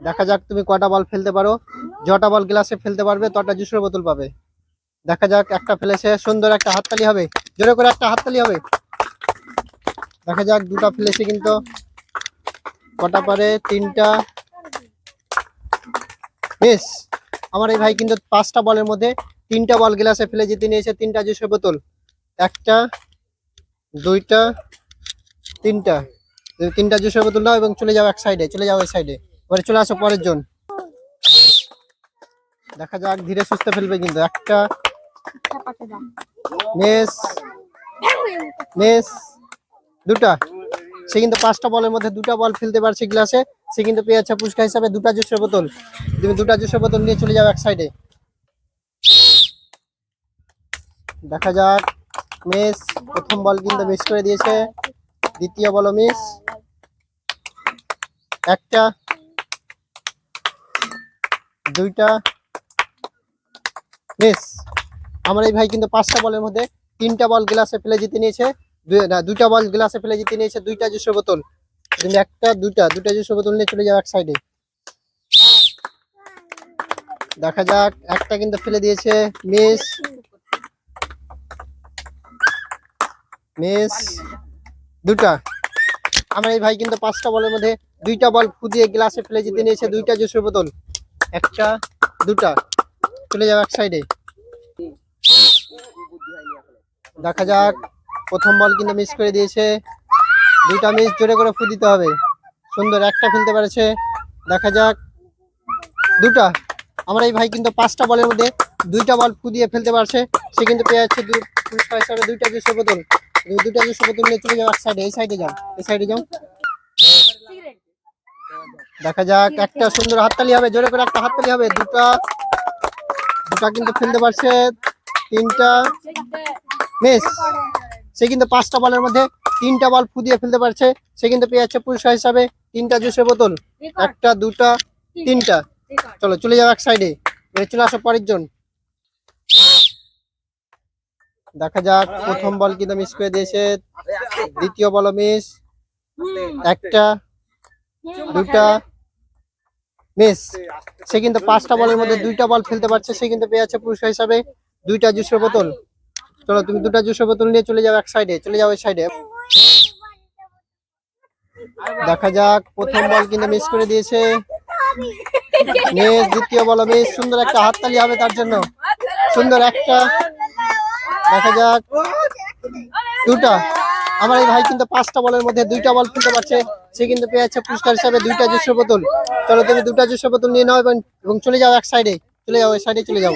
দেখা যাক তুমি কটা বল ফেলতে পারো। যটা বল গ্লাসে ফেলতে পারবে, তটা জুসের বোতল পাবে। দেখা যাক, একটা ফেলেছে, সুন্দর একটা হাততালি হবে। জোরে করে একটা হাততালি হবে। দেখা যাক, দুটা ফেলেছে কিন্তু। কটা পারে? তিনটা। বেশ, আমার এই ভাই কিন্তু পাঁচটা বলের মধ্যে তিনটা বল গ্লাসে ফেলে জিতে নিয়েছে, তিনটা জুসের বোতল। একটা, দুইটা, তিনটা। তিনটা জুসের বোতল নাও এবং চলে যাও এক সাইডে চলে যাও এক সাইডে এবারে চলে আসো পরের জন। দেখা যাক, ধীরে সুস্থে ফেলবে কিন্তু। একটা, মেস মেস, দুটা। সে কিন্তু পাঁচটা বলের মধ্যে দুটা বল ফেলতে পারছে গ্লাসে। সে কিন্তু পেয়েছে পুরস্কার হিসাবে দুটা জুসের বোতল। তুমি দুটা জুসের বোতল নিয়ে চলে যাও এক সাইডে দেখা যাক, মিস, প্রথম বল কিন্তু মিস করে দিয়েছে। দ্বিতীয় বল মিস একটা দুইটা। মিস আমার এই ভাই কিন্তু পাঁচটা বলের মধ্যে তিনটা বল গ্লাসে ফেলে জিতে নিয়েছে। না, দুইটা বল গ্লাসে ফেলে জিতে নিয়েছে দুইটা জুসের বোতল। তুমি একটা, দুইটা দুইটা জুসের বোতল নিয়ে চলে যাও এক সাইডে দেখা যাক, একটা কিন্তু ফেলে দিয়েছে মিস। মিস দুটা আমার এই ভাই কিন্তু পাঁচটা বলের মধ্যে দুইটা বল ফুদিয়ে গ্লাসে ফেলে জিতে নিয়েছে দুইটা জুসের বোতল। একটা, দুটা। চলে যাও এক সাইডে দেখা যাক, প্রথম বল কিন্তু মিস করে দিয়েছে। দুটা মিস জোরে করে ফু দিতে হবে। সুন্দর, একটা ফেলতে পেরেছে। দেখা যাক, দুটা। আমার এই ভাই কিন্তু পাঁচটা বলের মধ্যে দুইটা বল ফু দিয়ে ফেলতে পারছে। সে কিন্তু পেয়ে যাচ্ছে দুইটা জুসের বোতল। দুইটা জুসের বোতল নিয়ে চলে যাও এক সাইডে এই সাইডে যাও, এই সাইডে যাও। দেখা যাক, একটা সুন্দর হাততালি হবে, জোরে করে একটা হাততালি হবে, দুটা। দুটা কিন্তু ফেলতে পারছে, তিনটা। মিস, সে কিন্তু পাঁচটা বলের মধ্যে তিনটা বল ফুদিয়ে ফেলতে পারছে, সে কিন্তু পেয়ে যাচ্ছে পুরস্কার হিসাবে, তিনটা জুসের বোতল, একটা, দুটা, তিনটা। চলো, চলে যাও এক সাইডে চলে আসো পরের জন। দেখা যাক, প্রথম বল কিন্তু মিস করে দিয়েছে, দ্বিতীয় বল মিস একটা। দুটা মিস সে কিন্তু পাঁচটা বলের মধ্যে দুইটা বল ফেলতে পারছে সে কিন্তু পেয়ে যাচ্ছে পুরস্কার হিসাবে দুইটা জুসের বোতল। চলো তুমি দুটা জুসের বোতল নিয়ে চলে যাও এক সাইডে চলে যাও এই সাইডে দেখা যাক প্রথম বল কিন্তু মিস করে দিয়েছে। মিস দ্বিতীয় বল মিস সুন্দর একটা হাততালি হবে তার জন্য। সুন্দর একটা। দেখা যাক। দুটা। আমার এই ভাই কিন্তু পাঁচটা বলের মধ্যে দুইটা বল ফেলতে পারছে। সে কিন্তু পেয়ে যাচ্ছে পুরস্কার হিসাবে দুইটা জুসের বোতল। চলো তুমি দুটা জুসের বোতল নিয়ে নাও এবং চলে যাও এক সাইডে চলে যাও এক সাইডে চলে যাও।